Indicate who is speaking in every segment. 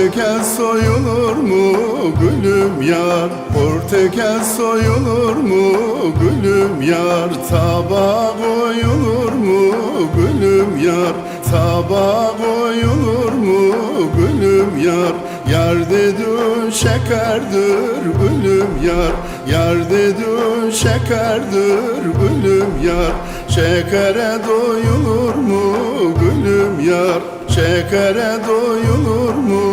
Speaker 1: Portekel soyulur mu gülüm yar? Portekel soyulur mu gülüm yar? Tabağa koyulur mu gülüm yar? Tabağa koyulur mu gülüm yar? Yar dedin şekerdir gülüm yar. Yar dedin şekerdir gülüm yar. Şekere doyulur mu gülüm yar? Şekere doyulur mu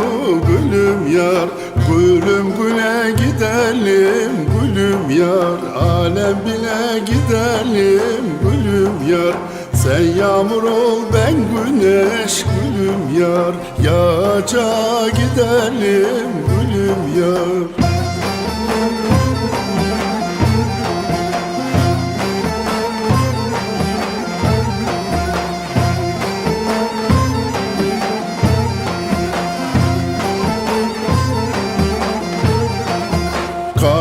Speaker 1: gülüm yar Gülüm güle gidelim gülüm yar. Alem bile gidelim gülüm yar. Sen yağmur ol ben güneş gülüm yar. Yağaca gidelim gülüm yar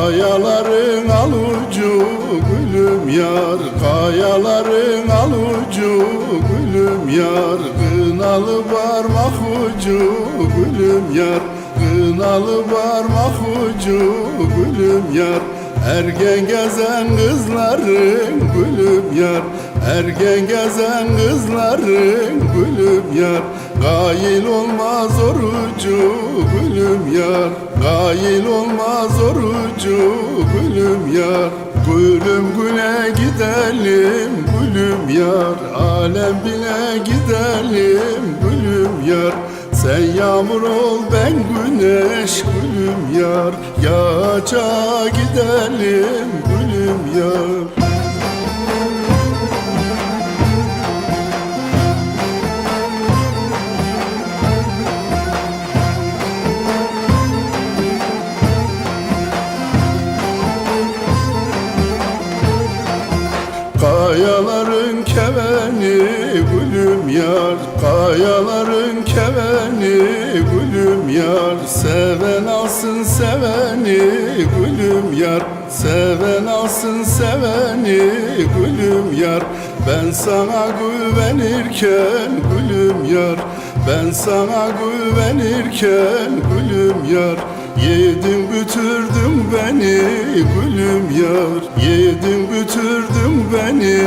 Speaker 1: Kayaların alucu gülüm yar. Kayaların alucu gülüm yar. Kınalı parmak ucu gülüm yar. Kınalı parmak ucu gülüm yar Ergen gezen kızların gülüm yar Ergen gezen kızların gülüm yar Gail olmaz orucu gülüm yar. Gail olmaz orucu gülüm yar. Gülüm güle gidelim gülüm yar. Alem bile gidelim gülüm yar Sen yağmur ol ben güneş gülüm yar. Yağaca gidelim gülüm yar. Kayaların keveni yar Kayaların keveni gülüm yar Seven alsın seveni gülüm yar Seven alsın seveni gülüm yar. Ben sana güvenirken gülüm yar Ben sana güvenirken gülüm yar Yedin bütürdün beni gülüm yar. Yedin bütürdün beni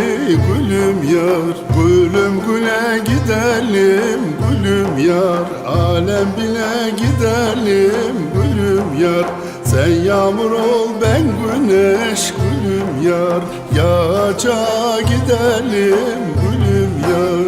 Speaker 1: gülüm yar. Gülüm güle gidelim gülüm yar. Alem bile gidelim gülüm yar. Sen yağmur ol ben güneş gülüm yar. Yağaca gidelim gülüm yar